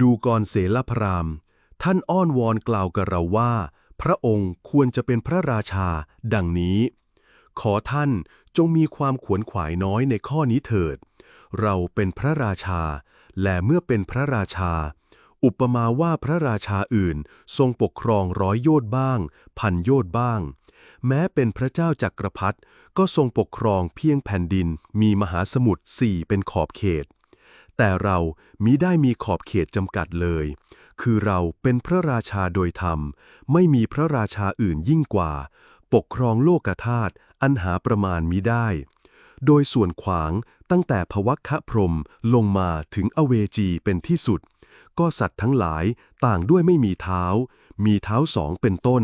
ดูกรเสลพราม ท่านอ้อนวอนกล่าวกับเราว่า พระองค์ควรจะเป็นพระราชา ดังนี้ ขอท่านจงมีความขวนขวายน้อยในข้อนี้เถิด เราเป็นพระราชา และเมื่อเป็นพระราชา อุปมาว่าพระราชาอื่นทรงปกครองร้อยโยชน์บ้าง พันโยชน์บ้าง แม้เป็นพระเจ้าจักรพรรดิก็ทรงปกครองเพียงแผ่นดินมีมหาสมุทรสี่เป็นขอบเขต แต่เรามิได้มีขอบเขตจำกัดเลย คือเราเป็นพระราชาโดยธรรม ไม่มีพระราชาอื่นยิ่งกว่า ปกครองโลกธาตุอันหาประมาณมิได้ โดยส่วนขวางตั้งแต่พวัคคะพรมลงมาถึงอเวจีเป็นที่สุด ก็สัตว์ทั้งหลายต่างด้วยไม่มีเท้า มีเท้าสองเป็นต้น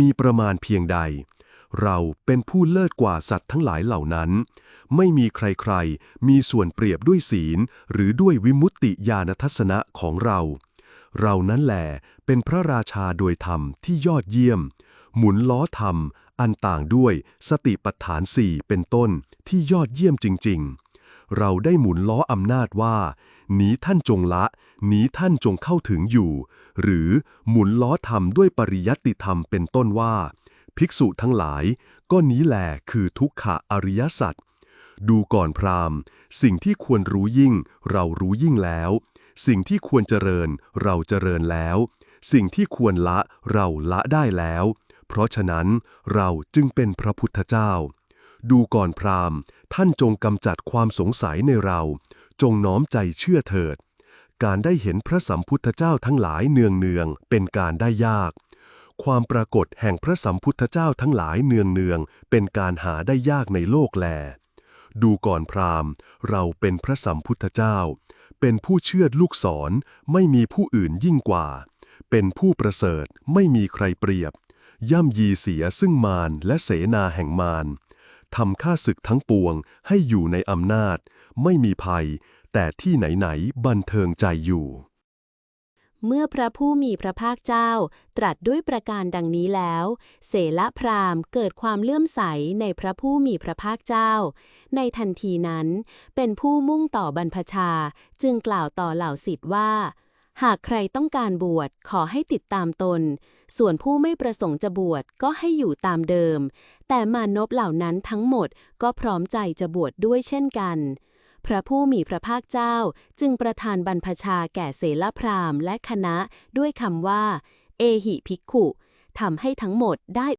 มีประมาณเพียงใด เราเป็นผู้เลิศกว่าสัตว์ทั้งหลายเหล่านั้น ไม่มีใครๆ มีส่วนเปรียบด้วยศีล หรือด้วยวิมุตติญาณทัศนะของเรา เรานั้นแหละเป็นพระราชาโดยธรรมที่ยอดเยี่ยม หมุนล้อธรรม อันต่างด้วยสติปัฏฐานสี่เป็นต้นที่ยอดเยี่ยมจริง ๆ เราได้หมุนล้ออำนาจว่า หนีท่านจงละหนีท่านจงเข้าถึงอยู่ หรือหมุนล้อธรรมด้วยปริยัติธรรมเป็นต้นว่า ภิกษุทั้งหลาย ก็นี้แหละคือทุกขะอริยสัจดูก่อนพราหมณ์ สิ่งที่ควรรู้ยิ่ง เรารู้ยิ่งแล้ว สิ่งที่ควรเจริญ เราเจริญแล้ว สิ่งที่ควรละเราละได้แล้ว เพราะฉะนั้นเราจึงเป็นพระพุทธเจ้า ดูก่อนพราหมณ์ ท่านจงกำจัดความสงสัยในเรา จงน้อมใจเชื่อเถิด การได้เห็นพระสัมพุทธเจ้าทั้งหลายเนืองเนืองๆเป็นการได้ยาก ความปรากฏแห่งพระสัมพุทธเจ้าทั้งหลายเนืองเนืองๆเป็นการหาได้ยากในโลกแล ดูก่อนพราหมณ์ เราเป็นพระสัมพุทธเจ้า เป็นผู้เชื่อดลูกศรไม่มีผู้อื่นยิ่งกว่า เป็นผู้ประเสริฐไม่มีใครเปรียบ ย่ำยีเสียซึ่งมารและเสนาแห่งมารทำข้าศึกทั้งปวงให้อยู่ในอำนาจ ไม่มีภัย แต่ที่ไหนๆบันเทิงใจอยู่ เมื่อพระผู้มีพระภาคเจ้า ตรัสด้วยประการดังนี้แล้ว เสละพราหมณ์เกิดความเลื่อมใสในพระผู้มีพระภาคเจ้า ในทันทีนั้น เป็นผู้มุ่งต่อบรรพชา จึงกล่าวต่อเหล่าสิทธิ์ว่า หากใครต้องการบวชขอให้ติดตามตน ส่วนผู้ไม่ประสงค์จะบวชก็ให้อยู่ตามเดิม แต่มานพเหล่านั้นทั้งหมดก็พร้อมใจจะบวชดด้วยเช่นกัน พระผู้มีพระภาคเจ้าจึงประทานบรรพชาแก่เสลพราหมณ์และคณะด้วยคำว่า เอหิภิกขุทำให้ทั้งหมดได้